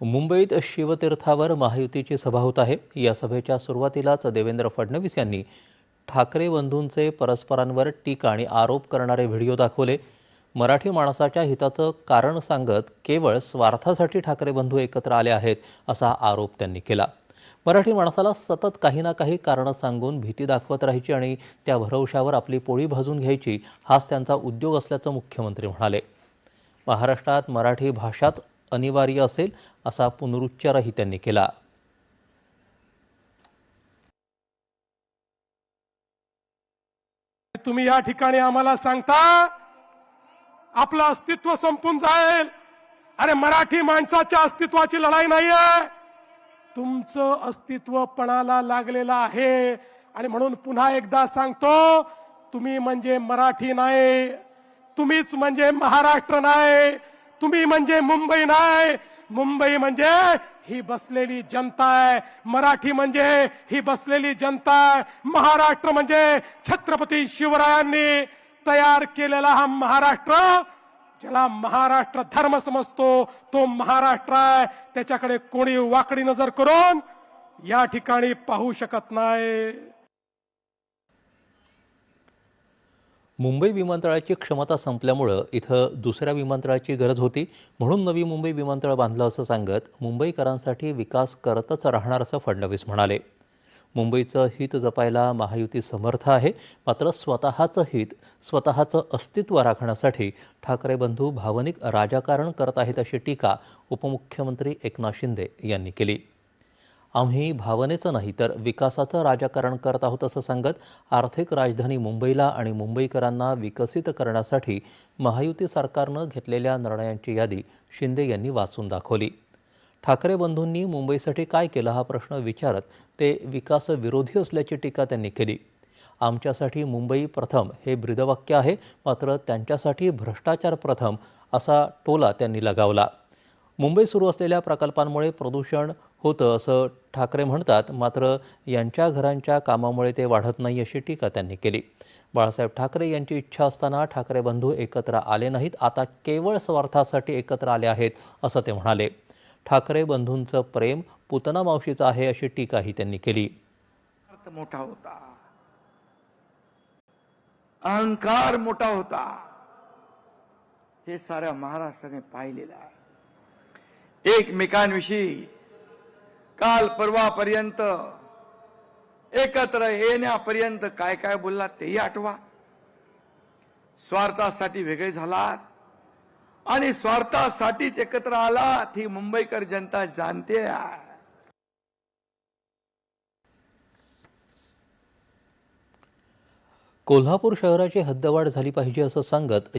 मुंबईत शिवतीर्थावर महायुतीची सभा होत आहे. या सभेच्या सुरुवातीलाच देवेंद्र फडणवीस यांनी ठाकरे बंधूंचे परस्परांवर टीका आणि आरोप करणारे व्हिडिओ दाखवले. मराठी माणसाच्या हिताचं कारण सांगत केवळ स्वार्थासाठी ठाकरे बंधू एकत्र आले आहेत असा आरोप त्यांनी केला. मराठी माणसाला सतत काही ना काही कारणं सांगून भीती दाखवत राहायची आणि त्या भरवशावर आपली पोळी भाजून घ्यायची हाच त्यांचा उद्योग असल्याचं मुख्यमंत्री म्हणाले. महाराष्ट्रात मराठी भाषाच अनिवार्य असेल असा पुनरुच्चारही त्यांनी केला. तुम्ही या ठिकाणी आम्हाला सांगता आपलं अस्तित्व संपून जाईल. अरे मराठी माणसाच्या अस्तित्वाची लढाई नाहीये. तुमचं अस्तित्व पणाला लागलेलं आहे. आणि म्हणून पुन्हा एकदा सांगतो तुम्ही म्हणजे मराठी नाही तुम्हीच म्हणजे महाराष्ट्र नाही. तुम्ही म्हणजे मुंबई नाही. मुंबई म्हणजे ही बसलेली जनता आहे. मराठी म्हणजे ही बसलेली जनता आहे. महाराष्ट्र म्हणजे छत्रपती शिवरायांनी तयार केलेला हा महाराष्ट्र. ज्याला महाराष्ट्र धर्म समजतो तो महाराष्ट्र आहे. त्याच्याकडे कोणी वाकडी नजर करून या ठिकाणी पाहू शकत नाही. मुंबई विमानतळाची क्षमता संपल्यामुळं इथं दुसऱ्या विमानतळाची गरज होती. म्हणून नवी मुंबई विमानतळ बांधलं असं सांगत मुंबईकरांसाठी विकास करतच राहणार असं फडणवीस म्हणाले. मुंबईचं हित जपायला महायुती समर्थ आहे. मात्र स्वतःचं हित स्वतःचं अस्तित्व राखण्यासाठी ठाकरे बंधू भावनिक राजकारण करत आहेत अशी टीका उपमुख्यमंत्री एकनाथ शिंदे यांनी केली. आम्ही भावनेचं नाही तर विकासाचं राजकारण करत आहोत असं सांगत आर्थिक राजधानी मुंबईला आणि मुंबईकरांना विकसित करण्यासाठी महायुती सरकारनं घेतलेल्या निर्णयांची यादी शिंदे यांनी वाचून दाखवली. ठाकरे बंधूंनी मुंबईसाठी काय केलं हा प्रश्न विचारत ते विकासविरोधी असल्याची टीका त्यांनी केली. आमच्यासाठी मुंबई प्रथम हे ब्रीदवाक्य आहे मात्र त्यांच्यासाठी भ्रष्टाचार प्रथम असा टोला त्यांनी लगावला. मुंबई सुरू असलेल्या प्रकल्पांमुळे प्रदूषण होतं असं ठाकरे म्हणतात मात्र यांच्या घरांच्या कामामुळे ते वाढत नाही अशी टीका त्यांनी केली. बाळासाहेब ठाकरे यांची इच्छा असताना ठाकरे बंधू एकत्र आले नाहीत आता केवळ स्वार्थासाठी एकत्र आले आहेत असं ते म्हणाले. ठाकरे बंधूंचं प्रेम पुतना मावशीचं आहे अशी टीकाही त्यांनी केली. मोठा होता. अहंकार मोठा होता. हे साऱ्या महाराष्ट्राने पाहिलेलं आहे. एकमेकांविषयी काल परवापर्यंत एकत्र येण्यापर्यंत काय काय बोललात तेही आठवा. स्वार्थासाठी वेगळे झालात. आणि स्वार्थासाठीच एकत्र आलात ही मुंबईकर जनता जाणते. कोल्हापूर शहराची हद्दवाढ झाली पाहिजे असं सांगत